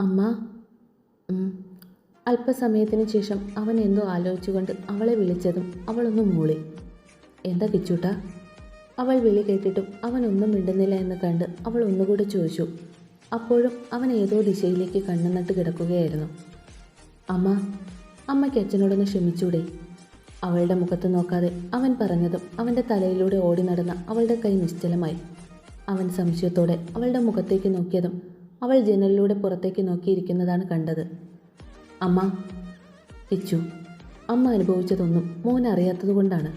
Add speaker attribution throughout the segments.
Speaker 1: അമ്മ. അല്പസമയത്തിന് ശേഷം അവൻ എന്തോ ആലോചിച്ചുകൊണ്ട് അവളെ വിളിച്ചതും അവളൊന്ന് മൂളി. എന്താ കിച്ചൂട്ട? അവൾ വിളി കേട്ടിട്ടും അവൻ ഒന്നും മിണ്ടുന്നില്ല എന്ന് കണ്ട് അവൾ ഒന്നുകൂടി ചോദിച്ചു. അപ്പോഴും അവൻ ഏതോ ദിശയിലേക്ക് കണ്ണുനട്ട് കിടക്കുകയായിരുന്നു. അമ്മ അമ്മയ്ക്ക് അച്ഛനോടൊന്ന് ക്ഷമിച്ചൂടെ? അവളുടെ മുഖത്ത് നോക്കാതെ അവൻ പറഞ്ഞതും അവന്റെ തലയിലൂടെ ഓടി നടന്ന അവളുടെ കൈ നിശ്ചലമായി. അവൻ സംശയത്തോടെ അവളുടെ മുഖത്തേക്ക് നോക്കിയതും അവൾ ജനലിലൂടെ പുറത്തേക്ക് നോക്കിയിരിക്കുന്നതാണ് കണ്ടത്. അമ്മ കിച്ചു അമ്മ അനുഭവിച്ചതൊന്നും മോൻ അറിയാത്തതുകൊണ്ടാണ്.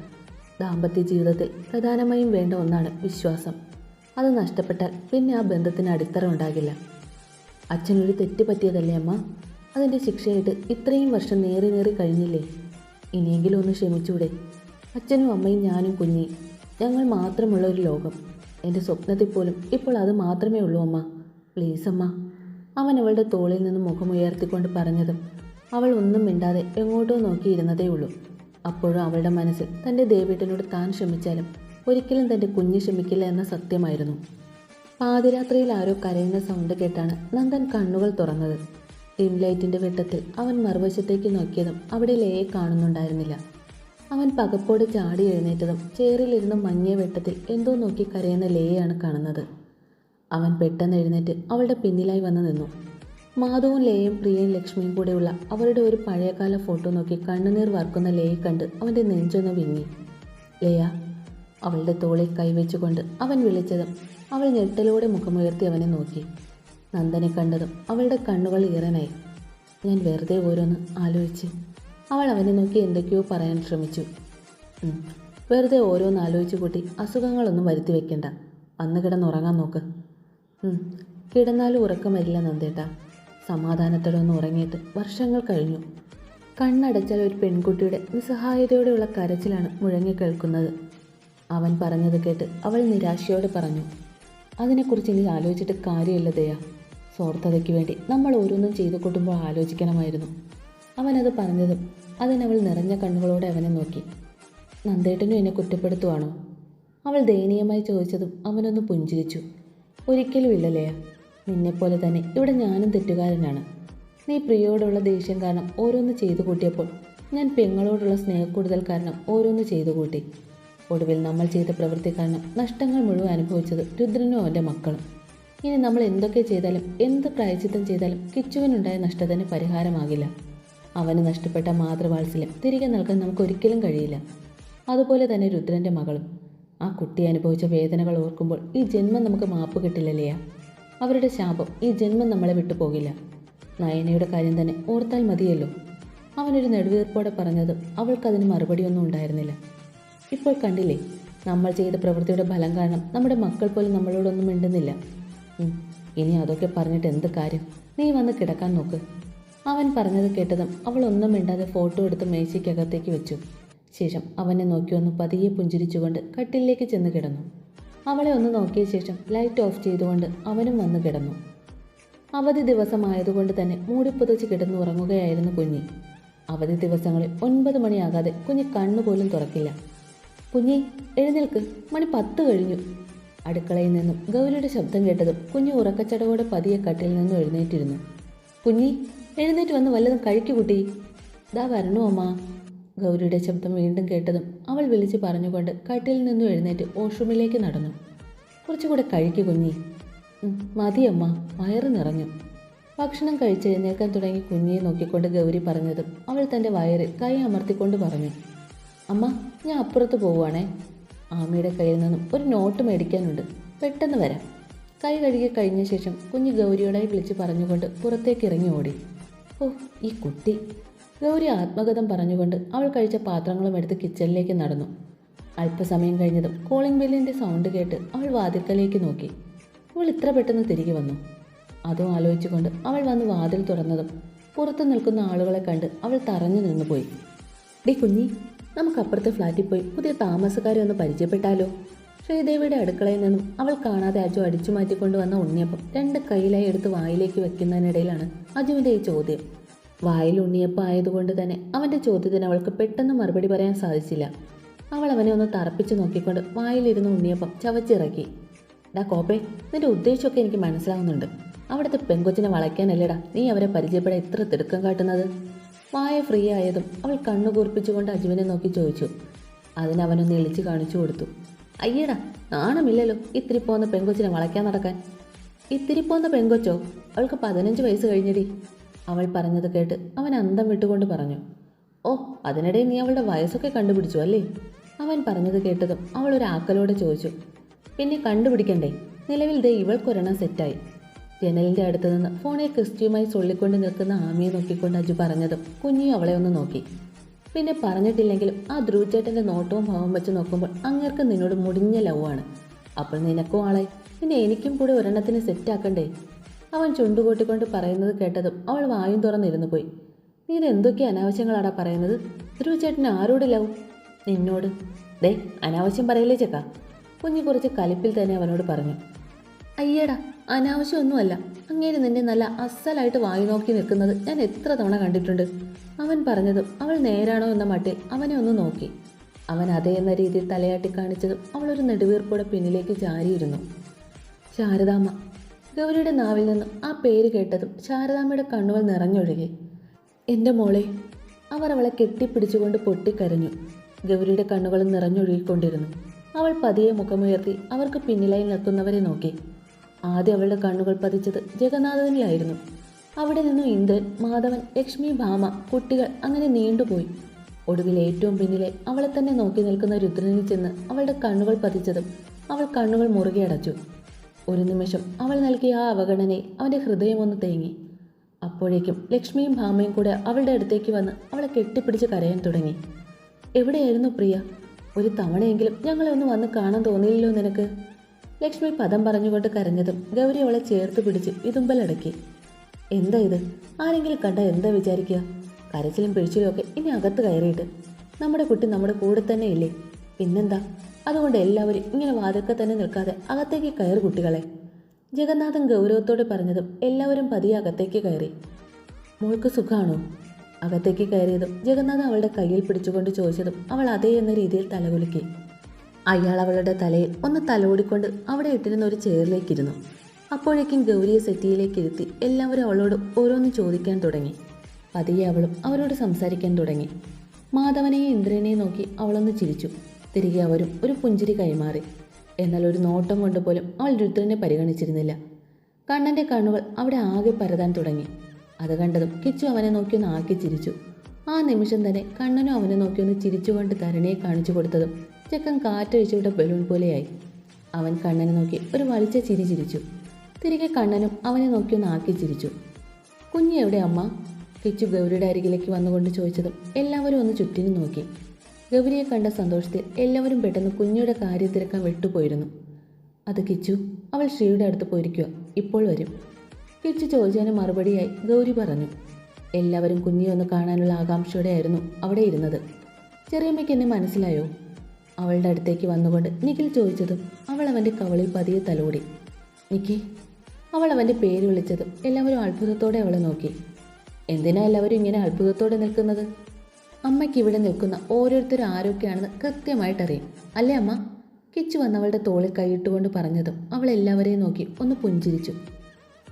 Speaker 1: ദാമ്പത്യ ജീവിതത്തിൽ പ്രധാനമായും വേണ്ട ഒന്നാണ് വിശ്വാസം. അത് നഷ്ടപ്പെട്ടാൽ പിന്നെ ആ ബന്ധത്തിന് അടിത്തറ ഉണ്ടാകില്ല. അച്ഛനൊരു തെറ്റ് പറ്റിയതല്ലേ അമ്മ? അതിന്റെ ശിക്ഷയായിട്ട് ഇത്രയും വർഷം നേറി നേറി കഴിഞ്ഞില്ലേ? ഇനിയെങ്കിലും ഒന്ന് ക്ഷമിച്ചൂടെ അച്ഛനും അമ്മയും ഞാനും കുഞ്ഞി. ഞങ്ങൾ മാത്രമുള്ള ഒരു ലോകം. എന്റെ സ്വപ്നത്തിൽ പോലും ഇപ്പോൾ അത് മാത്രമേ ഉള്ളൂ അമ്മ. പ്ലീസ് അമ്മ അവൻ അവളുടെ തോളിൽ നിന്ന് മുഖമുയർത്തിക്കൊണ്ട് പറഞ്ഞതും അവൾ ഒന്നും മിണ്ടാതെ എങ്ങോട്ടോ നോക്കിയിരുന്നതേ ഉള്ളൂ. അപ്പോഴും അവളുടെ മനസ്സിൽ തന്റെ ദേവേട്ടനോട് താൻ ക്ഷമിച്ചാലും ഒരിക്കലും തന്റെ കുഞ്ഞ് ക്ഷമിക്കില്ല എന്ന സത്യമായിരുന്നു. പാതിരാത്രിയിൽ ആരോ കരയുന്ന സൗണ്ട് കേട്ടാണ് നന്ദൻ കണ്ണുകൾ തുറന്നത്. ഡിം ലൈറ്റിന്റെ വെട്ടത്തിൽ അവൻ മറുവശത്തേക്ക് നോക്കിയതും അവിടെ ലയെ കാണുന്നുണ്ടായിരുന്നില്ല. അവൻ പകപ്പോട് ചാടി എഴുന്നേറ്റതും ചേറിലിരുന്ന മങ്ങിയ വെട്ടത്തിൽ എന്തോ നോക്കി കരയുന്ന ലേയാണ് കാണുന്നത്. അവൻ പെട്ടെന്ന് എഴുന്നേറ്റ് അവളുടെ പിന്നിലായി വന്നു നിന്നു. മാധവും ലേയും പ്രിയയും ലക്ഷ്മിയും കൂടെയുള്ള അവരുടെ ഒരു പഴയകാല ഫോട്ടോ നോക്കി കണ്ണുനീർ വാർക്കുന്ന ലേയെ കണ്ട് അവന്റെ നെഞ്ചൊന്ന് വിങ്ങി. ലേയ അവളുടെ തോളിൽ കൈവച്ചുകൊണ്ട് അവൻ വിളിച്ചതും അവൾ ഞെട്ടലോടെ മുഖമുയർത്തി അവനെ നോക്കി. നന്ദനെ കണ്ടതും അവളുടെ കണ്ണുകൾ ഈറനായി. ഞാൻ വെറുതെ ഓരോന്ന് ആലോചിച്ച് അവൾ അവനെ നോക്കി എന്തൊക്കെയോ പറയാൻ ശ്രമിച്ചു. വെറുതെ ഓരോന്ന് ആലോചിച്ച് കൂട്ടി അസുഖങ്ങളൊന്നും വരുത്തി വെക്കണ്ട. അന്ന് കിടന്നുറങ്ങാൻ നോക്ക്. കിടന്നാലും ഉറക്കം വരില്ല നന്ദേട്ടാ. സമാധാനത്തോടെ ഒന്ന് ഉറങ്ങിയിട്ട് വർഷങ്ങൾ കഴിഞ്ഞു. കണ്ണടച്ചാൽ ഒരു പെൺകുട്ടിയുടെ നിസ്സഹായതയോടെയുള്ള കരച്ചിലാണ് മുഴങ്ങി കേൾക്കുന്നത്. അവൻ പറഞ്ഞത് കേട്ട് അവൾ നിരാശയോടെ പറഞ്ഞു. അതിനെക്കുറിച്ച് ഇനി ആലോചിച്ചിട്ട് കാര്യമില്ല ദയ. സ്വാർത്ഥതയ്ക്ക് വേണ്ടി നമ്മൾ ഓരോന്നും ചെയ്തു കൂട്ടുമ്പോൾ ആലോചിക്കണമായിരുന്നു. അവനത് പറഞ്ഞതും അതിനവൾ നിറഞ്ഞ കണ്ണുകളോടെ അവനെ നോക്കി. നന്ദേട്ടനും എന്നെ കുറ്റപ്പെടുത്തുവാണോ? അവൾ ദയനീയമായി ചോദിച്ചതും അവനൊന്ന് പുഞ്ചിരിച്ചു. ഒരിക്കലും ഇല്ലല്ലേ? നിന്നെപ്പോലെ തന്നെ ഇവിടെ ഞാനും തെറ്റുകാരനാണ്. നീ പ്രിയയോടുള്ള ദേഷ്യം കാരണം ഓരോന്ന് ചെയ്തു കൂട്ടിയപ്പോൾ ഞാൻ പെങ്ങളോടുള്ള സ്നേഹക്കൂടുതൽ കാരണം ഓരോന്ന് ചെയ്തു കൂട്ടി. ഒടുവിൽ നമ്മൾ ചെയ്ത പ്രവൃത്തി കാരണം നഷ്ടങ്ങൾ മുഴുവൻ അനുഭവിച്ചത് രുദ്രനും അവന്റെ മക്കളും. ഇനി നമ്മൾ എന്തൊക്കെ ചെയ്താലും എന്ത് പ്രായച്ചിത്തം ചെയ്താലും കിച്ചുവിനുണ്ടായ നഷ്ടത്തിന് പരിഹാരമാകില്ല. അവന് നഷ്ടപ്പെട്ട മാതൃവാത്സല്യം തിരികെ നൽകാൻ നമുക്ക് ഒരിക്കലും കഴിയില്ല. അതുപോലെ തന്നെ രുദ്രന്റെ മകളും. ആ കുട്ടി അനുഭവിച്ച വേദനകൾ ഓർക്കുമ്പോൾ ഈ ജന്മം നമുക്ക് മാപ്പ് കിട്ടില്ലല്ലേ അവരുടെ ശാപം ഈ ജന്മം നമ്മളെ വിട്ടുപോകില്ല നയനയുടെ കാര്യം തന്നെ ഓർത്താൽ മതിയല്ലോ. അവനൊരു നെടുവീർപ്പോടെ പറഞ്ഞത് അവൾക്കതിന് മറുപടിയൊന്നും ഉണ്ടായിരുന്നില്ല. ഇപ്പോൾ കണ്ടില്ലേ നമ്മൾ ചെയ്ത പ്രവൃത്തിയുടെ ഫലം കാരണം നമ്മുടെ മക്കൾ പോലും നമ്മളോടൊന്നും മിണ്ടുന്നില്ല. ഇനി അതൊക്കെ പറഞ്ഞിട്ട് എന്ത് കാര്യം? നീ വന്ന് കിടക്കാൻ നോക്ക്. അവൻ പറഞ്ഞത് കേട്ടതും അവൾ ഒന്നും മിണ്ടാതെ ഫോട്ടോ എടുത്ത് മേശയ്ക്കകത്തേക്ക് വെച്ചു. ശേഷം അവനെ നോക്കി ഒന്ന് പതിയെ പുഞ്ചിരിച്ചുകൊണ്ട് കട്ടിലേക്ക് ചെന്ന് കിടന്നു. അവളെ ഒന്ന് നോക്കിയ ശേഷം ലൈറ്റ് ഓഫ് ചെയ്തുകൊണ്ട് അവനും വന്ന് കിടന്നു. അവധി ദിവസമായതുകൊണ്ട് തന്നെ മൂടിപ്പുതച്ച് കിടന്നുറങ്ങുകയായിരുന്നു കുഞ്ഞി. അവധി ദിവസങ്ങളിൽ ഒൻപത് മണിയാകാതെ കുഞ്ഞി കണ്ണുപോലും തുറക്കില്ല. കുഞ്ഞി എഴുന്നേൽക്ക്. മണി പത്ത് കഴിഞ്ഞു. അടുക്കളയിൽ നിന്നും ഗൗരിയുടെ ശബ്ദം കേട്ടതും കുഞ്ഞു ഉറക്കച്ചടവോടെ പതിയെ കട്ടിൽ നിന്നും എഴുന്നേറ്റിരുന്നു. കുഞ്ഞി എഴുന്നേറ്റ് വന്ന് വല്ലതും കഴിക്കു കുട്ടി ദാ വരണു അമ്മ. ഗൗരിയുടെ ശബ്ദം വീണ്ടും കേട്ടതും അവൾ വിളിച്ച് പറഞ്ഞുകൊണ്ട് കട്ടിൽ നിന്നും എഴുന്നേറ്റ് വാഷ്റൂമിലേക്ക് നടന്നു. കുറച്ചുകൂടെ കഴിക്കു കുഞ്ഞി. മതിയമ്മ വയറ് നിറഞ്ഞു. ഭക്ഷണം കഴിച്ചെഴുന്നേൽക്കാൻ തുടങ്ങി കുഞ്ഞിയെ നോക്കിക്കൊണ്ട് ഗൗരി പറഞ്ഞതും അവൾ തന്റെ വയറ് കൈ അമർത്തിക്കൊണ്ട് പറഞ്ഞു. അമ്മ ഞാൻ അപ്പുറത്ത് പോവുകയാണേ. ആമയുടെ കയ്യിൽ നിന്നും ഒരു നോട്ട് മേടിക്കാനുണ്ട്. പെട്ടെന്ന് വരാം. കൈ കഴുകി കഴിഞ്ഞ ശേഷം കുഞ്ഞ് ഗൗരിയോടായി വിളിച്ച് പറഞ്ഞുകൊണ്ട് പുറത്തേക്ക് ഇറങ്ങി ഓടി. ഓ ഈ കുട്ടി. ഗൗരി ആത്മകഥം പറഞ്ഞുകൊണ്ട് അവൾ കഴിച്ച പാത്രങ്ങളും എടുത്ത് കിച്ചണിലേക്ക് നടന്നു. അല്പസമയം കഴിഞ്ഞതും കോളിംഗ് ബെല്ലിന്റെ സൗണ്ട് കേട്ട് അവൾ വാതിൽക്കലേക്ക് നോക്കി. അവൾ ഇത്ര പെട്ടെന്ന് തിരികെ വന്നു. അതും ആലോചിച്ചുകൊണ്ട് അവൾ വന്ന് വാതിൽ തുറന്നതും പുറത്തു നിൽക്കുന്ന ആളുകളെ കണ്ട് അവൾ തറഞ്ഞു നിന്നുപോയി. ഡി കുഞ്ഞി നമുക്കപ്പുറത്തെ ഫ്ലാറ്റിൽ പോയി പുതിയ താമസക്കാരെ ഒന്ന് പരിചയപ്പെട്ടാലോ? ശ്രീദേവിയുടെ അടുക്കളയിൽ നിന്നും അവൾ കാണാതെ അജു അടിച്ചു മാറ്റിക്കൊണ്ട് വന്ന ഉണ്ണിയപ്പം രണ്ട് കൈയിലായി എടുത്ത് വായിലേക്ക് വെക്കുന്നതിനിടയിലാണ് അജുവിന്റെ ഈ ചോദ്യം. വായിൽ ഉണ്ണിയപ്പം ആയതുകൊണ്ട് തന്നെ അവന്റെ ചോദ്യത്തിന് അവൾക്ക് പെട്ടെന്ന് മറുപടി പറയാൻ സാധിച്ചില്ല. അവൾ അവനെ ഒന്ന് തറപ്പിച്ച് നോക്കിക്കൊണ്ട് വായിലിരുന്ന് ഉണ്ണിയപ്പം ചവച്ചിറക്കി. ഡാ കോപ്പേ നിന്റെ ഉദ്ദേശമൊക്കെ എനിക്ക് മനസ്സിലാവുന്നുണ്ട്. അവിടുത്തെ പെങ്കൊച്ചിനെ വളയ്ക്കാനല്ലേടാ നീ അവരെ പരിചയപ്പെടാൻ ഇത്ര തിടുക്കം കാട്ടുന്നത്? വായ ഫ്രീ ആയതും അവൾ കണ്ണു കൂർപ്പിച്ചുകൊണ്ട് അജുവിനെ നോക്കി ചോദിച്ചു. അതിനവനൊന്ന് എളിച്ച് കാണിച്ചു കൊടുത്തു. അയ്യടാ നാണമില്ലല്ലോ ഇത്തിരി പോന്ന പെങ്കൊച്ചിനെ വളയ്ക്കാൻ നടക്കാൻ. ഇത്തിരി പോന്ന പെങ്കൊച്ചോ? അവൾക്ക് പതിനഞ്ച് വയസ്സ് കഴിഞ്ഞടി. അവൾ പറഞ്ഞത് കേട്ട് അവൻ അന്തം വിട്ടുകൊണ്ട് പറഞ്ഞു ഓ അതിനിടെ നീ അവളുടെ വയസ്സൊക്കെ കണ്ടുപിടിച്ചു അല്ലേ? അവൻ പറഞ്ഞത് കേട്ടതും അവൾ ഒരു ആക്കലോടെ ചോദിച്ചു പിന്നെ കണ്ടുപിടിക്കണ്ടേ? നിലവിൽ ദേ ഇവൾക്കൊരെണ്ണം സെറ്റായി. ജനലിന്റെ അടുത്ത് നിന്ന് ഫോണിൽ ക്രിസ്റ്റിയുമായി ചൊല്ലിക്കൊണ്ട് നിൽക്കുന്ന ആമിയെ നോക്കിക്കൊണ്ട് അജു പറഞ്ഞതും കുഞ്ഞിയും അവളെ ഒന്ന് നോക്കി. പിന്നെ പറഞ്ഞിട്ടില്ലെങ്കിലും ആ ധ്രുവചേട്ടന്റെ നോട്ടവും ഭാവം വെച്ച് നോക്കുമ്പോൾ അങ്ങേർക്ക് നിന്നോട് മുടിഞ്ഞ ലവാണ് അപ്പോൾ നിനക്കും ആളായി പിന്നെ എനിക്കും കൂടെ ഒരെണ്ണത്തിന് സെറ്റാക്കണ്ടേ? അവൻ ചുണ്ടുകൂട്ടിക്കൊണ്ട് പറയുന്നത് കേട്ടതും അവൾ വായും തുറന്നിരുന്നു പോയി. നീ ഇതെന്തൊക്കെ അനാവശ്യങ്ങളാടാ പറയുന്നത്? ചേട്ടൻ ആരോട് ലവ് നിന്നോട്. ദേ അനാവശ്യം പറയല്ലേ ചേട്ടാ കുഞ്ഞു കുറച്ച് കലിപ്പിൽ തന്നെ അവനോട് പറഞ്ഞു. അയ്യടാ അനാവശ്യമൊന്നുമല്ല. അങ്ങേര് നിന്നെ നല്ല അസലായിട്ട് വായി നോക്കി നിൽക്കുന്നത് ഞാൻ എത്ര തവണ കണ്ടിട്ടുണ്ട്. അവൻ പറഞ്ഞതും അവൾ നേരാണോ എന്ന മട്ടിൽ അവനെ ഒന്ന് നോക്കി. അവൻ അതേ എന്ന രീതിയിൽ തലയാട്ടി കാണിച്ചതും അവൾ ഒരു നെടുവീർപ്പോടെ പിന്നിലേക്ക് ചാരിയിരുന്നു. ശാരദാമ്മ ഗൗരിയുടെ നാവിൽ നിന്നും ആ പേര് കേട്ടതും ശാരദാമ്മയുടെ കണ്ണുകൾ നിറഞ്ഞൊഴുകി. എന്റെ മോളെ അവർ അവളെ കെട്ടിപ്പിടിച്ചുകൊണ്ട് പൊട്ടിക്കരഞ്ഞു. ഗൗരിയുടെ കണ്ണുകൾ നിറഞ്ഞൊഴുകിക്കൊണ്ടിരുന്നു. അവൾ പതിയെ മുഖമുയർത്തി അവർക്ക് പിന്നിലായി നിൽക്കുന്നവരെ നോക്കി. ആദ്യം അവളുടെ കണ്ണുകൾ പതിച്ചത് ജഗന്നാഥനിലായിരുന്നു. അവിടെ നിന്നും ഇന്ദ്രൻ മാധവൻ ലക്ഷ്മി ഭാമ കുട്ടികൾ അങ്ങനെ നീണ്ടുപോയി. ഒടുവിൽ ഏറ്റവും പിന്നിലെ അവളെ തന്നെ നോക്കി നിൽക്കുന്ന രുദ്രനിൽ ചെന്ന് അവളുടെ കണ്ണുകൾ പതിച്ചതും അവൾ കണ്ണുകൾ മുറുകെ അടച്ചു. ഒരു നിമിഷം അവൾ നൽകിയ ആ അവഗണനയെ അവന്റെ ഹൃദയമൊന്ന് തേങ്ങി. അപ്പോഴേക്കും ലക്ഷ്മിയും ഭാമയും കൂടെ അവളുടെ അടുത്തേക്ക് വന്ന് അവളെ കെട്ടിപ്പിടിച്ച് കരയാൻ തുടങ്ങി. എവിടെയായിരുന്നു പ്രിയ? ഒരു തവണയെങ്കിലും ഞങ്ങളെ ഒന്ന് വന്ന് കാണാൻ തോന്നിയില്ലല്ലോ നിനക്ക്? ലക്ഷ്മി പദം പറഞ്ഞുകൊണ്ട് കരഞ്ഞതും ഗൗരി അവളെ ചേർത്ത് പിടിച്ച് ഇതുമ്പലടക്കി. എന്താ ഇത്? ആരെങ്കിലും കണ്ട എന്താ വിചാരിക്കുക? കരച്ചിലും പിഴിച്ചിലും ഒക്കെ ഇനി അകത്ത് കയറിയിട്ട്. നമ്മുടെ കുട്ടി നമ്മുടെ കൂടെ തന്നെ ഇല്ലേ? പിന്നെന്താ? അതുകൊണ്ട് എല്ലാവരും ഇങ്ങനെ വാതിൽക്ക തന്നെ നിൽക്കാതെ അകത്തേക്ക് കയറി കുട്ടികളെ. ജഗന്നാഥൻ ഗൗരവത്തോടെ പറഞ്ഞതും എല്ലാവരും പതിയെ അകത്തേക്ക് കയറി. മോൾക്ക് സുഖമാണോ അകത്തേക്ക് കയറിയതും ജഗന്നാഥൻ അവളുടെ കയ്യിൽ പിടിച്ചുകൊണ്ട് ചോദിച്ചതും അവൾ അതേ എന്ന രീതിയിൽ തലകുലുക്കി. അയാൾ അവളുടെ തലയിൽ ഒന്ന് തലോടിക്കൊണ്ട് അവിടെ ഇട്ടിരുന്ന ഒരു ചെയറിലേക്കിരുന്നു. അപ്പോഴേക്കും ഗൗരിയെ സെറ്റിയിലേക്ക് ഇരുത്തി എല്ലാവരും അവളോട് ഓരോന്ന് ചോദിക്കാൻ തുടങ്ങി. പതിയെ അവളും അവരോട് സംസാരിക്കാൻ തുടങ്ങി. മാധവനെയും ഇന്ദ്രനെയും നോക്കി അവളൊന്ന് ചിരിച്ചു. തിരികെ അവരും ഒരു പുഞ്ചിരി കൈമാറി. എന്നാൽ ഒരു നോട്ടം കൊണ്ട് പോലും അവൾ രുദ്രനെ പരിഗണിച്ചിരുന്നില്ല. കണ്ണന്റെ കണ്ണുകൾ അവിടെ ആകെ പരതാൻ തുടങ്ങി. അത് കണ്ടതും കിച്ചു അവനെ നോക്കി ഒന്ന് ആക്കി ചിരിച്ചു. ആ നിമിഷം തന്നെ കണ്ണനും അവനെ നോക്കി ഒന്ന് ചിരിച്ചുകൊണ്ട് തരണിയെ കാണിച്ചു കൊടുത്തതും ചെക്കൻ കാറ്റഴിച്ചുവിട്ട ബലൂൺ പോലെയായി. അവൻ കണ്ണനെ നോക്കി ഒരു വലിച്ച ചിരി ചിരിച്ചു. തിരികെ കണ്ണനും അവനെ നോക്കി ഒന്ന് ആക്കി ചിരിച്ചു. കുഞ്ഞ് എവിടെ അമ്മ? കിച്ചു ഗൗരിയുടെ അരികിലേക്ക് വന്നുകൊണ്ട് ചോദിച്ചതും എല്ലാവരും ഒന്ന് ചുറ്റിനും നോക്കി. ഗൗരിയെ കണ്ട സന്തോഷത്തിൽ എല്ലാവരും പെട്ടെന്ന് കുഞ്ഞിയുടെ കാര്യത്തിരക്കാൻ വിട്ടുപോയിരുന്നു. അത് കിച്ചു അവൾ ശ്രീയുടെ അടുത്ത് പോയിരിക്കുക ഇപ്പോൾ വരും. കിച്ചു ചോദിച്ചതിന് മറുപടിയായി ഗൗരി പറഞ്ഞു. എല്ലാവരും കുഞ്ഞിയെ ഒന്ന് കാണാനുള്ള ആകാംക്ഷയോടെയായിരുന്നു അവിടെ ഇരുന്നത്. ചെറിയമ്മയ്ക്ക് എന്നെ മനസ്സിലായോ? അവളുടെ അടുത്തേക്ക് വന്നുകൊണ്ട് നിഖിൽ ചോദിച്ചതും അവൾ അവന്റെ കവളിൽ പതിയെ തലോടി. നിക്കി അവൾ അവന്റെ പേര് വിളിച്ചതും എല്ലാവരും അത്ഭുതത്തോടെ അവളെ നോക്കി. എന്തിനാ എല്ലാവരും ഇങ്ങനെ അത്ഭുതത്തോടെ നിൽക്കുന്നത്? അമ്മയ്ക്ക് ഇവിടെ നിൽക്കുന്ന ഓരോരുത്തരും ആരൊക്കെയാണെന്ന് കൃത്യമായിട്ടറിയും. അല്ലേ അമ്മ? കിച്ചു വന്നവളുടെ തോളിൽ കൈയിട്ടുകൊണ്ട് പറഞ്ഞതും അവൾ എല്ലാവരെയും നോക്കി ഒന്ന് പുഞ്ചിരിച്ചു.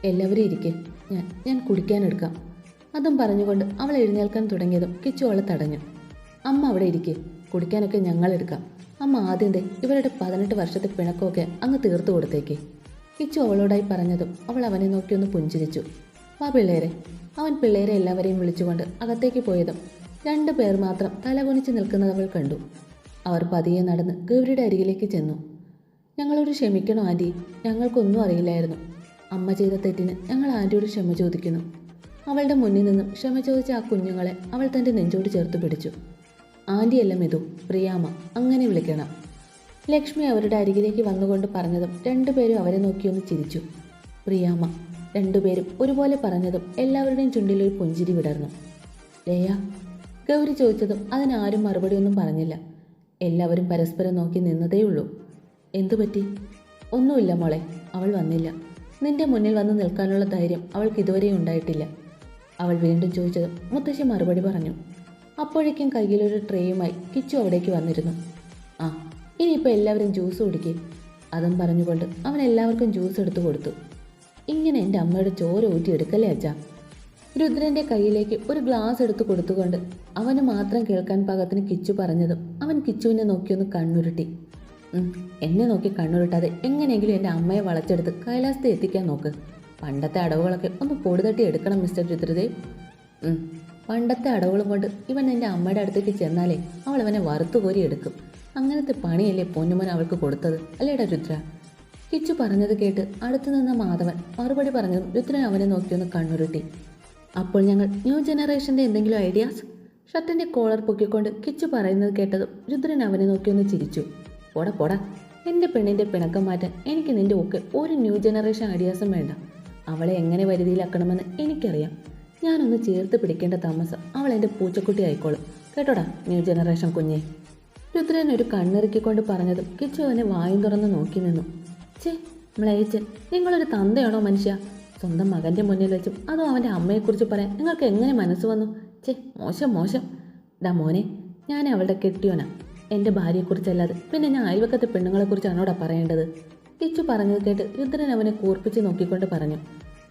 Speaker 1: എല്ലാവരും ഇരിക്കെ. ഞാൻ ഞാൻ കുടിക്കാനെടുക്കാം അതും പറഞ്ഞുകൊണ്ട് അവൾ എഴുന്നേൽക്കാൻ തുടങ്ങിയതും കിച്ചു അവളെ തടഞ്ഞു. അമ്മ അവിടെ ഇരിക്കെ. കുടിക്കാനൊക്കെ ഞങ്ങൾ എടുക്കാം. അമ്മ ആദ്യം ദേ ഇവരുടെ പതിനെട്ട് വർഷത്തെ പിണക്കമൊക്കെ അങ്ങ് തീർത്തു കൊടുത്തേക്ക്. കിച്ചു അവളോടായി പറഞ്ഞതും അവൾ അവനെ നോക്കി ഒന്ന് പുഞ്ചിരിച്ചു. വാ പിള്ളേരെ. അവൻ പിള്ളേരെ എല്ലാവരെയും വിളിച്ചുകൊണ്ട് അകത്തേക്ക് പോയതും രണ്ടു പേർ മാത്രം തലകുനിച്ച് നിൽക്കുന്നത് അവൾ കണ്ടു. അവർ പതിയെ നടന്ന് ഗൗരിയുടെ അരികിലേക്ക് ചെന്നു. ഞങ്ങളോട് ക്ഷമിക്കണം ആന്റി ഞങ്ങൾക്കൊന്നും അറിയില്ലായിരുന്നു. അമ്മ ചെയ്ത തെറ്റിന് ഞങ്ങൾ ആന്റിയോട് ക്ഷമ ചോദിക്കുന്നു. അവളുടെ മുന്നിൽ നിന്നും ക്ഷമ ചോദിച്ച ആ കുഞ്ഞുങ്ങളെ അവൾ തന്റെ നെഞ്ചോട് ചേർത്ത് പിടിച്ചു. ആന്റിയല്ല മെതു പ്രിയാമ്മ അങ്ങനെ വിളിക്കണം. ലക്ഷ്മി അവരുടെ അരികിലേക്ക് വന്നുകൊണ്ട് പറഞ്ഞതും രണ്ടുപേരും അവരെ നോക്കിയൊന്ന് ചിരിച്ചു. പ്രിയാമ്മ രണ്ടുപേരും ഒരുപോലെ പറഞ്ഞതും എല്ലാവരുടെയും ചുണ്ടിലൊരു പുഞ്ചിരി വിടർന്നു. ലയ ഗൗരി ചോദിച്ചതും അതിനാരും മറുപടിയൊന്നും പറഞ്ഞില്ല. എല്ലാവരും പരസ്പരം നോക്കി നിന്നതേയുള്ളൂ. എന്തു പറ്റി? ഒന്നുമില്ല മോളെ അവൾ വന്നില്ല. നിന്റെ മുന്നിൽ വന്ന് നിൽക്കാനുള്ള ധൈര്യം അവൾക്ക് ഇതുവരെ ഉണ്ടായിട്ടില്ല. അവൾ വീണ്ടും ചോദിച്ചതും മുത്തശ്ശി മറുപടി പറഞ്ഞു. അപ്പോഴേക്കും കയ്യിലൊരു ട്രേയുമായി കിച്ചു അവിടേക്ക് വന്നിരുന്നു. ആ ഇനിയിപ്പോൾ എല്ലാവരും ജ്യൂസ് കുടിക്കേ. അതും പറഞ്ഞുകൊണ്ട് അവൻ എല്ലാവർക്കും ജ്യൂസ് എടുത്തു കൊടുത്തു. ഇങ്ങനെ എന്റെ അമ്മയുടെ ചോര ഊറ്റി എടുക്കല്ലേ അച്ഛാ? രുദ്രന്റെ കയ്യിലേക്ക് ഒരു ഗ്ലാസ് എടുത്തു കൊടുത്തുകൊണ്ട് അവന് മാത്രം കേൾക്കാൻ പാകത്തിന് കിച്ചു പറഞ്ഞതും അവൻ കിച്ചുവിനെ നോക്കിയൊന്ന് കണ്ണുരുട്ടി. എന്നെ നോക്കി കണ്ണുരുട്ടാതെ എങ്ങനെയെങ്കിലും എന്റെ അമ്മയെ വളച്ചെടുത്ത് കൈലാസത്തെ എത്തിക്കാൻ നോക്ക്. പണ്ടത്തെ അടവുകളൊക്കെ ഒന്ന് പൊടിതട്ടി എടുക്കണം മിസ്റ്റർ രുദ്രദേവ് പണ്ടത്തെ അടവുകളും കൊണ്ട് ഇവൻ എന്റെ അമ്മയുടെ അടുത്തേക്ക് ചെന്നാലേ അവൾ അവനെ വറുത്തു കോരി എടുക്കും. അങ്ങനത്തെ പണിയല്ലേ പൊന്നുമോൻ അവൾക്ക് കൊടുത്തത് അല്ലേടാ രുദ്ര? കിച്ചു പറഞ്ഞത് കേട്ട് അടുത്തു നിന്ന മാധവൻ മറുപടി പറഞ്ഞതും രുദ്രൻ അവനെ നോക്കിയൊന്ന് കണ്ണുരുട്ടി. അപ്പോൾ ഞങ്ങൾ ന്യൂ ജനറേഷന്റെ എന്തെങ്കിലും ഐഡിയാസ്? ഷർട്ടിന്റെ കോളർ പൊക്കിക്കൊണ്ട് കിച്ചു പറയുന്നത് കേട്ടതും രുദ്രൻ അവനെ നോക്കി ഒന്ന് ചിരിച്ചു. പോടാ പോടാ. എന്റെ പെണ്ണിന്റെ പിണക്കം മാറ്റാൻ എനിക്ക് നിന്റെ ഒക്കെ ഒരു ന്യൂ ജനറേഷൻ ഐഡിയാസും വേണ്ട. അവളെ എങ്ങനെ വരുതിയിലാക്കണമെന്ന് എനിക്കറിയാം. ഞാനൊന്ന് ചേർത്ത് പിടിക്കേണ്ട താമസം അവൾ എന്റെ പൂച്ചക്കുട്ടി ആയിക്കോളും. കേട്ടോടാ ന്യൂ ജനറേഷൻ കുഞ്ഞെ. രുദ്രൻ ഒരു കണ്ണിറുക്കിക്കൊണ്ട് പറഞ്ഞതും കിച്ചു അവനെ വായും തുറന്ന് നോക്കി നിന്നു. ചേ മ്ലേച്ചൻ നിങ്ങളൊരു തന്തയാണോ മനുഷ്യ? സ്വന്തം മകന്റെ മുന്നിൽ വെച്ചും അതോ അവന്റെ അമ്മയെക്കുറിച്ച് പറയാൻ നിങ്ങൾക്ക് എങ്ങനെ മനസ്സ് വന്നു? ചേ മോശം മോശം. ഡാ മോനെ ഞാൻ അവളുടെ കെട്ടിയോനാ. എന്റെ ഭാര്യയെക്കുറിച്ചല്ലാതെ പിന്നെ ഞാൻ അയൽവക്കത്തെ പെണ്ണുങ്ങളെക്കുറിച്ചാണോടാ പറയേണ്ടത്? കിച്ചു പറഞ്ഞത് കേട്ട് രുദ്രൻ അവനെ കൂർപ്പിച്ച് നോക്കിക്കൊണ്ട് പറഞ്ഞു.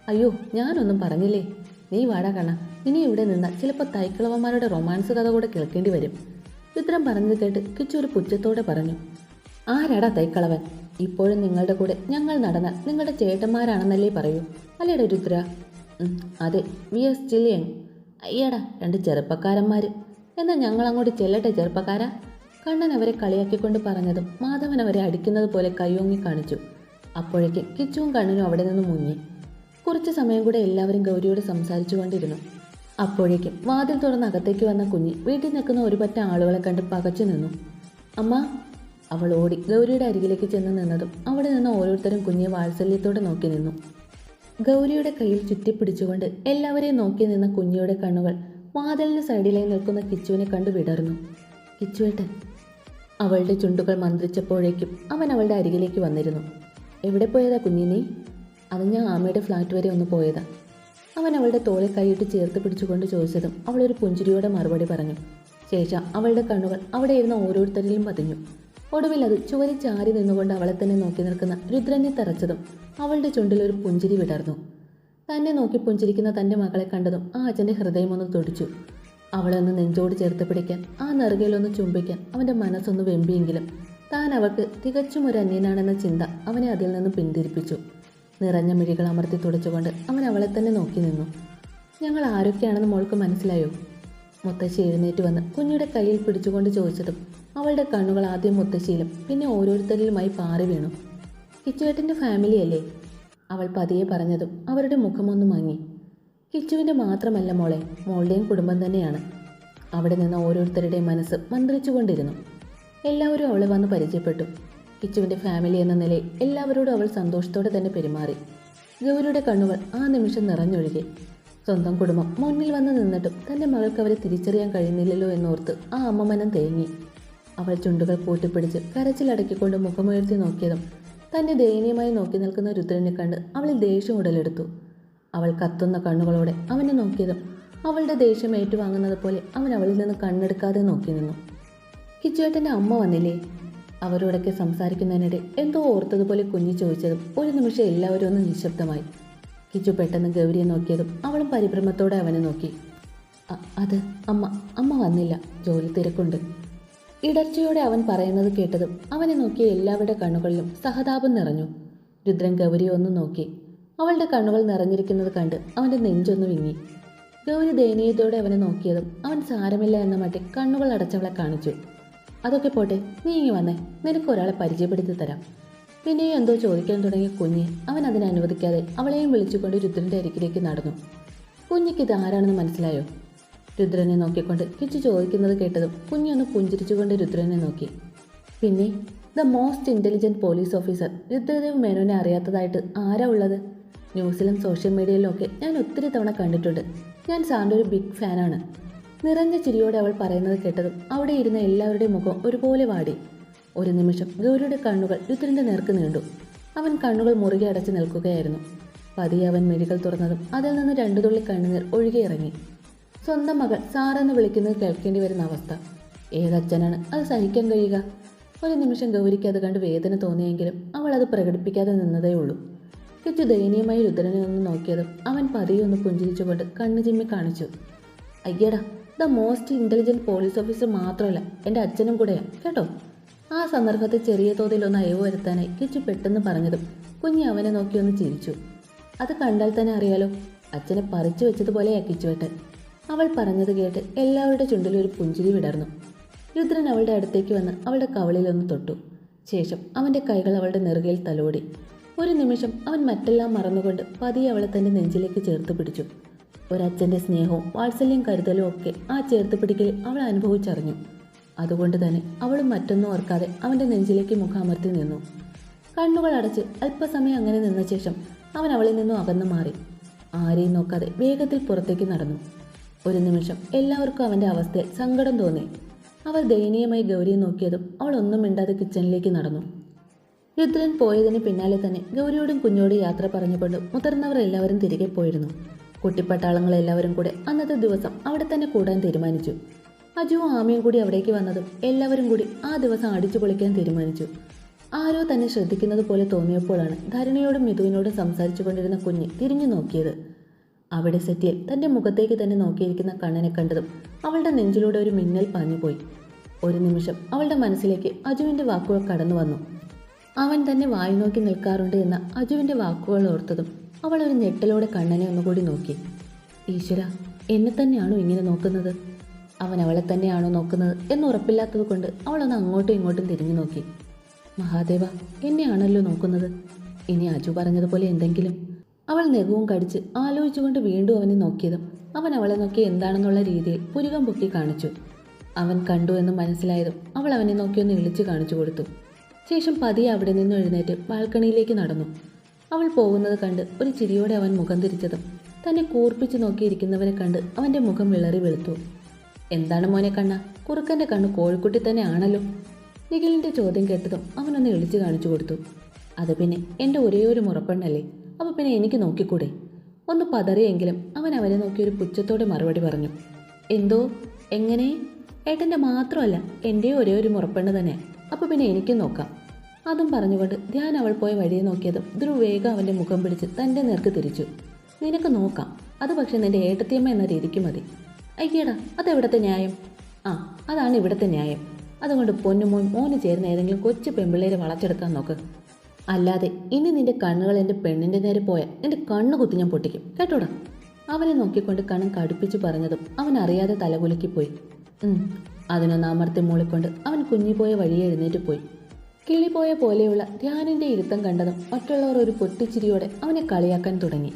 Speaker 1: അയ്യോ ഞാനൊന്നും പറഞ്ഞില്ലേ? നീ വാടാ കണ്ണ. ഇനി ഇവിടെ നിന്ന് ചിലപ്പോൾ തൈക്കിളവന്മാരുടെ റൊമാൻസ് കഥ കൂടെ കേൾക്കേണ്ടി വരും. രുദ്രൻ പറഞ്ഞത് കേട്ട് കിച്ചു ഒരു പുച്ഛത്തോടെ പറഞ്ഞു. ആരാടാ തൈക്കളവൻ? ഇപ്പോഴും നിങ്ങളുടെ കൂടെ ഞങ്ങൾ നടന്നാൽ നിങ്ങളുടെ ചേട്ടന്മാരാണെന്നല്ലേ പറയൂ. അല്ലേടാ രുദ്ര? അതെ വി എസ് ചില്ലിയൻ. അയ്യടാ രണ്ട് ചെറുപ്പക്കാരന്മാർ എന്നാൽ ഞങ്ങൾ അങ്ങോട്ട് ചെല്ലട്ടെ ചെറുപ്പക്കാരാ? കണ്ണൻ അവരെ കളിയാക്കിക്കൊണ്ട് പറഞ്ഞതും മാധവൻ അവരെ അടിക്കുന്നത് പോലെ കയ്യോങ്ങി കാണിച്ചു. അപ്പോഴേക്ക് കിച്ചുവും കണ്ണനും അവിടെ നിന്ന് മുങ്ങി. കുറച്ച് സമയം കൂടെ എല്ലാവരും ഗൗരിയോട് സംസാരിച്ചു കൊണ്ടിരുന്നു. അപ്പോഴേക്കും വാതിൽ തുറന്ന് അകത്തേക്ക് വന്ന കുഞ്ഞി വീട്ടിൽ നിൽക്കുന്ന ഒരു പറ്റ ആളുകളെ കണ്ട് പകച്ചു നിന്നു. അമ്മ അവൾ ഓടി ഗൗരിയുടെ അരികിലേക്ക് ചെന്ന് നിന്നതും അവിടെ നിന്ന് ഓരോരുത്തരും കുഞ്ഞിയെ വാത്സല്യത്തോടെ നോക്കി നിന്നു. ഗൗരിയുടെ കയ്യിൽ ചുറ്റിപ്പിടിച്ചുകൊണ്ട് എല്ലാവരെയും നോക്കി നിന്ന കുഞ്ഞിയുടെ കണ്ണുകൾ വാതിലിന് സൈഡിലായി നിൽക്കുന്ന കിച്ചുവിനെ കണ്ടു വിടർന്നു. കിച്ചുവേട്ടൻ അവളുടെ ചുണ്ടുകൾ മന്ത്രിച്ചപ്പോഴേക്കും അവൻ അവളുടെ അരികിലേക്ക് വന്നിരുന്നു. എവിടെ പോയതാ കുഞ്ഞിനെ അത് ഞാൻ ആമയുടെ ഫ്ലാറ്റ് വരെ ഒന്ന് പോയതാ. അവൻ അവളുടെ തോളെ കൈയിട്ട് ചേർത്ത് പിടിച്ചുകൊണ്ട് ചോദിച്ചതും അവളൊരു പുഞ്ചിരിയോടെ മറുപടി പറഞ്ഞു. ശേഷം അവളുടെ കണ്ണുകൾ അവിടെ ഇരുന്ന ഓരോരുത്തരിലും പതിഞ്ഞു. ഒടുവിൽ അത് ചുവരി ചാരി നിന്നുകൊണ്ട് അവളെ തന്നെ നോക്കി നിൽക്കുന്ന രുദ്രനെ തറച്ചതും അവളുടെ ചുണ്ടിൽ ഒരു പുഞ്ചിരി വിടർന്നു. തന്നെ നോക്കി പുഞ്ചിരിക്കുന്ന തന്റെ മകളെ കണ്ടതും ആ അച്ഛന്റെ ഹൃദയമൊന്ന് തുടിച്ചു. അവളെ ഒന്ന് നെഞ്ചോട് ചേർത്ത് പിടിക്കാൻ ആ നെറുകയിലൊന്ന് ചുംബിക്കാൻ അവന്റെ മനസ്സൊന്ന് വെമ്പിയെങ്കിലും താൻ അവൾക്ക് തികച്ചും ഒരു അന്യനാണെന്ന ചിന്ത അവനെ അതിൽ നിന്ന് പിന്തിരിപ്പിച്ചു. നിറഞ്ഞ മിഴികൾ അമർത്തി തുടച്ചുകൊണ്ട് അവൻ അവളെ തന്നെ നോക്കി നിന്നു. ഞങ്ങൾ ആരൊക്കെയാണെന്ന് മോൾക്ക് മനസ്സിലായോ? മുത്തശ്ശി എഴുന്നേറ്റ് വന്ന് കുഞ്ഞിയുടെ കയ്യിൽ പിടിച്ചുകൊണ്ട് ചോദിച്ചതും അവളുടെ കണ്ണുകൾ ആദ്യം മുത്തശ്ശിയിലും പിന്നെ ഓരോരുത്തരിലുമായി പാറി വീണു. കിച്ചുവേട്ടന്റെ ഫാമിലിയല്ലേ അവൾ പതിയെ പറഞ്ഞതും അവരുടെ മുഖമൊന്ന് മങ്ങി. കിച്ചുവിന്റെ മാത്രമല്ല മോളെ മോളുടെയും കുടുംബം തന്നെയാണ്. അവിടെ നിന്ന് ഓരോരുത്തരുടെയും മനസ്സ് മന്ത്രിച്ചുകൊണ്ടിരുന്നു. എല്ലാവരും അവളെ വന്ന് പരിചയപ്പെട്ടു. കിച്ചുവിന്റെ ഫാമിലി എന്ന നിലയിൽ എല്ലാവരോടും അവൾ സന്തോഷത്തോടെ തന്നെ പെരുമാറി. ഗൗരിയുടെ കണ്ണുകൾ ആ നിമിഷം നിറഞ്ഞൊഴുകി. സ്വന്തം കുടുംബം മുന്നിൽ വന്ന് നിന്നിട്ടും തന്റെ മകൾക്ക് അവരെ തിരിച്ചറിയാൻ കഴിയുന്നില്ലല്ലോ എന്നോർത്ത് ആ അമ്മമനം തേങ്ങി. അവൾ ചുണ്ടുകൾ കൂട്ടിപ്പിടിച്ച് കരച്ചിലടക്കിക്കൊണ്ട് മുഖമുയർത്തി നോക്കിയതും തന്നെ ദയനീയമായി നോക്കി നിൽക്കുന്ന രുദ്രനെ കണ്ട് അവളിൽ ദേഷ്യം ഉടലെടുത്തു. അവൾ കത്തുന്ന കണ്ണുകളോടെ അവനെ നോക്കിയതും അവളുടെ ദേഷ്യം ഏറ്റുവാങ്ങുന്നത് പോലെ അവൻ അവളിൽ നിന്ന് കണ്ണെടുക്കാതെ നോക്കി നിന്നു. കിച്ചുവേട്ടന്റെ അമ്മ വന്നില്ലേ? അവരോടൊക്കെ സംസാരിക്കുന്നതിനിടെ എന്തോ ഓർത്തതുപോലെ കുഞ്ഞു ചോദിച്ചതും ഒരു നിമിഷം എല്ലാവരും ഒന്ന് നിശബ്ദമായി. കിച്ചു പെട്ടെന്ന് ഗൗരിയെ നോക്കിയതും അവളും പരിഭ്രമത്തോടെ അവനെ നോക്കി. "അ- അത് അമ്മ അമ്മ വന്നില്ല. ജോലി തിരക്കുണ്ട്. ഇടർച്ചയോടെ അവൻ പറയുന്നത് കേട്ടതും അവനെ നോക്കിയ എല്ലാവരുടെ കണ്ണുകളിലും സഹതാപം നിറഞ്ഞു. രുദ്രൻ ഗൗരിയെ ഒന്ന് നോക്കി. അവളുടെ കണ്ണുകൾ നിറഞ്ഞിരിക്കുന്നത് കണ്ട് അവന്റെ നെഞ്ചൊന്ന് വിങ്ങി. ഗൗരി ദയനീയതയോടെ അവനെ നോക്കിയതും അവൻ സാരമില്ല എന്ന മട്ടിൽ കണ്ണുകൾ അടച്ചവളെ കാണിച്ചു. അതൊക്കെ പോട്ടെ നീ ഇങ്ങി വന്നേ. നിനക്ക് ഒരാളെ പരിചയപ്പെടുത്തി തരാം. പിന്നെയും എന്തോ ചോദിക്കാൻ തുടങ്ങിയ കുഞ്ഞ് അവൻ അതിനെ അനുവദിക്കാതെ അവളെയും വിളിച്ചുകൊണ്ട് രുദ്രന്റെ അരികിലേക്ക് നടന്നു. കുഞ്ഞിക്ക് ഇത് ആരാണെന്ന് മനസ്സിലായോ? രുദ്രനെ നോക്കിക്കൊണ്ട് കിച്ചു ചോദിക്കുന്നത് കേട്ടതും കുഞ്ഞൊന്ന് പുഞ്ചിരിച്ചുകൊണ്ട് രുദ്രനെ നോക്കി. പിന്നെ the most intelligent police officer Rudradev മേനോനെ അറിയാത്തതായിട്ട് ആരാ ഉള്ളത്? ന്യൂസിലും സോഷ്യൽ മീഡിയയിലും ഒക്കെ ഞാൻ ഒത്തിരി തവണ കണ്ടിട്ടുണ്ട്. ഞാൻ സാറിന്റെ ഒരു ബിഗ് ഫാനാണ്. നിറഞ്ഞ ചിരിയോടെ അവൾ പറയുന്നത് കേട്ടതും അവിടെ ഇരുന്ന എല്ലാവരുടെയും മുഖം ഒരുപോലെ വാടി. ഒരു നിമിഷം ഗൗരിയുടെ കണ്ണുകൾ രുദ്രന്റെ നേർക്ക് നീണ്ടു. അവൻ കണ്ണുകൾ മുറുകെ അടച്ച് നിൽക്കുകയായിരുന്നു. പതിയെ അവൻ മിഴികൾ തുറന്നതും അതിൽ നിന്ന് രണ്ടു തുള്ളി കണ്ണുനീർ ഒഴുകിയിറങ്ങി സ്വന്തം മകൾ സാറെന്ന് വിളിക്കുന്നത് കേൾക്കേണ്ടി വരുന്ന അവസ്ഥ. ഏതച്ഛനാണ്? അത് സഹിക്കാൻ കഴിയുക. ഒരു നിമിഷം ഗൗരിക്ക് അത് കണ്ട് വേദന തോന്നിയെങ്കിലും അവൾ അത് പ്രകടിപ്പിക്കാതെ നിന്നതേ ഉള്ളൂ. കിച്ചു ദയനീയമായി രുദ്രനെ ഒന്ന് നോക്കിയതും അവൻ പതിയെ ഒന്ന് പുഞ്ചിരിച്ചുകൊണ്ട് കണ്ണു ചിമ്മി കാണിച്ചു. അയ്യടാ the most intelligent police officer മാത്രമല്ല എന്റെ അച്ഛനും കൂടെയാണ് കേട്ടോ? ആ സന്ദർഭത്തെ ചെറിയ തോതിൽ ഒന്ന് അയവ് വരുത്താനായി കിച്ചു പെട്ടെന്ന് പറഞ്ഞതും കുഞ്ഞി അവനെ നോക്കി ഒന്ന് ചിരിച്ചു. അത് കണ്ടാൽ തന്നെ അറിയാലോ അച്ഛനെ പറിച്ചു വെച്ചതുപോലെയാ കിച്ചുവേട്ടൻ. അവൾ പറഞ്ഞത് കേട്ട് എല്ലാവരുടെ ചുണ്ടിലും ഒരു പുഞ്ചിരി വിടർന്നു. രുദ്രൻ അവളുടെ അടുത്തേക്ക് വന്ന് അവളുടെ കവളിലൊന്ന് തൊട്ടു. ശേഷം അവന്റെ കൈകൾ അവളുടെ നെറുകയിൽ തലോടി. ഒരു നിമിഷം അവൻ മറ്റെല്ലാം മറന്നുകൊണ്ട് പതിയെ അവളെ തന്റെ നെഞ്ചിലേക്ക് ചേർത്ത് പിടിച്ചു. ഒരച്ഛന്റെ സ്നേഹവും വാത്സല്യം കരുതലും ഒക്കെ ആ ചേർത്ത് പിടിക്കലിൽ അവൾ അനുഭവിച്ചറിഞ്ഞു. അതുകൊണ്ട് തന്നെ അവളും മറ്റൊന്നും ഓർക്കാതെ അവന്റെ നെഞ്ചിലേക്ക് മുഖാമർത്തി നിന്നു. കണ്ണുകൾ അടച്ച് അല്പസമയം അങ്ങനെ നിന്ന ശേഷം അവൻ അവളിൽ നിന്നും അകന്നു മാറി. ആരെയും നോക്കാതെ വേഗത്തിൽ പുറത്തേക്ക് നടന്നു. ഒരു നിമിഷം എല്ലാവർക്കും അവന്റെ അവസ്ഥയിൽ സങ്കടം തോന്നി. അവർ ദയനീയമായി ഗൗരിയെ നോക്കിയതും അവൾ ഒന്നും മിണ്ടാതെ കിച്ചണിലേക്ക് നടന്നു. രുദ്രൻ പോയതിന് പിന്നാലെ തന്നെ ഗൗരിയോടും കുഞ്ഞോടും യാത്ര പറഞ്ഞുകൊണ്ട് മുതിർന്നവർ എല്ലാവരും തിരികെ പോയിരുന്നു. കുട്ടിപ്പട്ടാളങ്ങൾ എല്ലാവരും കൂടെ അന്നത്തെ ദിവസം അവിടെ തന്നെ കൂടാൻ തീരുമാനിച്ചു. അജുവും ആമയും കൂടി അവിടേക്ക് വന്നതും എല്ലാവരും കൂടി ആ ദിവസം അടിച്ചു പൊളിക്കാൻ തീരുമാനിച്ചു. ആരോ തന്നെ ശ്രദ്ധിക്കുന്നത് പോലെ തോന്നിയപ്പോഴാണ് ധരണിയോടും മിഥുവിനോടും സംസാരിച്ചു കൊണ്ടിരുന്ന കുഞ്ഞ് തിരിഞ്ഞു നോക്കിയത്. അവിടെ സെറ്റിൽ തന്റെ മുഖത്തേക്ക് തന്നെ നോക്കിയിരിക്കുന്ന കണ്ണനെ കണ്ടതും അവളുടെ നെഞ്ചിലൂടെ ഒരു മിന്നൽ പാഞ്ഞുപോയി. ഒരു നിമിഷം അവളുടെ മനസ്സിലേക്ക് അജുവിന്റെ വാക്കുകൾ കടന്നു വന്നു. അവൻ തന്നെ വായി നോക്കി നിൽക്കാറുണ്ട് എന്ന അജുവിന്റെ വാക്കുകൾ ഓർത്തതും അവൾ ഒരു ഞെട്ടലോടെ കണ്ണനെ ഒന്നുകൂടി നോക്കി. ഈശ്വര എന്നെ തന്നെയാണോ ഇങ്ങനെ നോക്കുന്നത്? അവൻ അവളെ തന്നെയാണോ നോക്കുന്നത് എന്ന് ഉറപ്പില്ലാത്തത് കൊണ്ട് അവളൊന്ന് അങ്ങോട്ടും ഇങ്ങോട്ടും തിരിഞ്ഞു നോക്കി. മഹാദേവ എന്നെയാണല്ലോ നോക്കുന്നത്? ഇനി അജു പറഞ്ഞതുപോലെ എന്തെങ്കിലും അവൾ നെഗവും കടിച്ച് ആലോചിച്ചുകൊണ്ട് വീണ്ടും അവനെ നോക്കിയതും അവൻ അവളെ നോക്കി എന്താണെന്നുള്ള രീതിയിൽ പുരുകം പൊക്കി കാണിച്ചു. അവൻ കണ്ടു എന്ന് മനസ്സിലായതും അവൾ അവനെ നോക്കി ഒന്ന് ഇളിച്ചു കാണിച്ചു കൊടുത്തു. ശേഷം പതിയെ അവിടെ നിന്ന് എഴുന്നേറ്റ് ബാൽക്കണിയിലേക്ക് നടന്നു. അവൾ പോകുന്നത് കണ്ട് ഒരു ചിരിയോടെ അവൻ മുഖം തിരിച്ചതും തന്നെ കൂർപ്പിച്ച് നോക്കിയിരിക്കുന്നവനെ കണ്ട് അവന്റെ മുഖം വിളറി വെളുത്തു. എന്താണ് മോനെ കണ്ണ? കുറുക്കന്റെ കണ്ണ് കോഴിക്കുട്ടി തന്നെ ആണല്ലോ? നിഖിലിന്റെ ചോദ്യം കേട്ടതും അവനൊന്ന് ഇളിച്ചു കാണിച്ചു കൊടുത്തു. അത് പിന്നെ എന്റെ ഒരേ ഒരു മുറപ്പെണ്ണല്ലേ? അപ്പോൾ പിന്നെ എനിക്ക് നോക്കിക്കൂടെ? ഒന്ന് പതറിയെങ്കിലും അവൻ അവനെ നോക്കി ഒരു പുച്ഛത്തോടെ മറുപടി പറഞ്ഞു. എന്തോ? എങ്ങനെ? ഏട്ടന്റെ മാത്രമല്ല എന്റെ ഒരേ ഒരു മുറപ്പെണ്ണ് തന്നെ. അപ്പോൾ പിന്നെ എനിക്കും നോക്കാം. അതും പറഞ്ഞുകൊണ്ട് ധ്യാൻ അവൾ പോയ വഴിയെ നോക്കിയതും ധ്രുവ് വേഗം അവന്റെ മുഖം പിടിച്ച് തന്റെ നേർക്ക് തിരിച്ചു. നിനക്ക് നോക്കാം. അത് പക്ഷേ നിന്റെ ഏട്ടത്തിയമ്മ എന്ന രീതിക്ക് മതി. അയ്യേടാ അതെവിടത്തെ ന്യായം? ആ അതാണ് ഇവിടുത്തെ ന്യായം. അതുകൊണ്ട് പൊന്നുമോൻ മോന് ചേർന്ന് ഏതെങ്കിലും കൊച്ചു പെമ്പിള്ളേരെ വളച്ചെടുക്കാൻ നോക്ക്. അല്ലാതെ ഇനി നിന്റെ കണ്ണുകൾ എന്റെ പെണ്ണിന്റെ നേരെ പോയാൽ എന്റെ കണ്ണ് കുത്തി ഞാൻ പൊട്ടിക്കും. കേട്ടോടാ? അവനെ നോക്കിക്കൊണ്ട് കണ്ണും കടുപ്പിച്ച് പറഞ്ഞതും അവൻ അറിയാതെ തലകുലുക്കി പോയി. ഉം, അതിനൊന്ന് അമർത്തി മൂളിക്കൊണ്ട് അവൻ കുഞ്ഞിപ്പോയ വഴിയെ എഴുന്നേറ്റ് പോയി. കിളിപോയ പോലെയുള്ള ധ്യാനിന്റെ ഇരുത്തം കണ്ടതും മറ്റുള്ളവർ ഒരു പൊട്ടിച്ചിരിയോടെ അവനെ കളിയാക്കാൻ തുടങ്ങി.